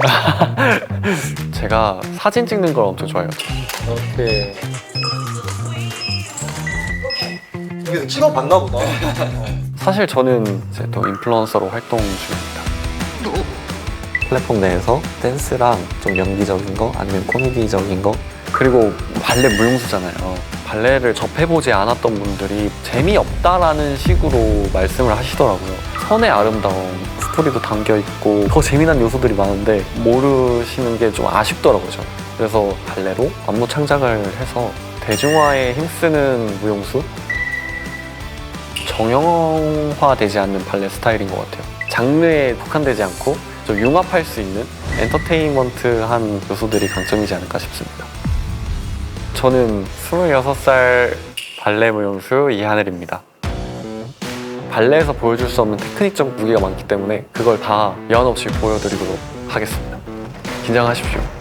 제가 사진 찍는 걸 엄청 좋아해요. 오케이. 이게 찍어 봤나 보다. 사실 저는 이제 또 인플루언서로 활동 중입니다. 플랫폼 내에서 댄스랑 좀 연기적인 거 아니면 코미디적인 거 그리고 발레 무용수잖아요. 발레를 접해보지 않았던 분들이 재미없다라는 식으로 말씀을 하시더라고요. 선의 아름다움, 스토리도 담겨 있고 더 재미난 요소들이 많은데 모르시는 게 좀 아쉽더라고요. 그래서 발레로 안무 창작을 해서 대중화에 힘쓰는 무용수? 정형화되지 않는 발레 스타일인 것 같아요. 장르에 국한되지 않고 좀 융합할 수 있는 엔터테인먼트한 요소들이 강점이지 않을까 싶습니다. 저는 26살 발레 무용수 이하늘입니다. 발레에서 보여줄 수 없는 테크닉적 무게가 많기 때문에 그걸 다 연 없이 보여드리도록 하겠습니다. 긴장하십시오.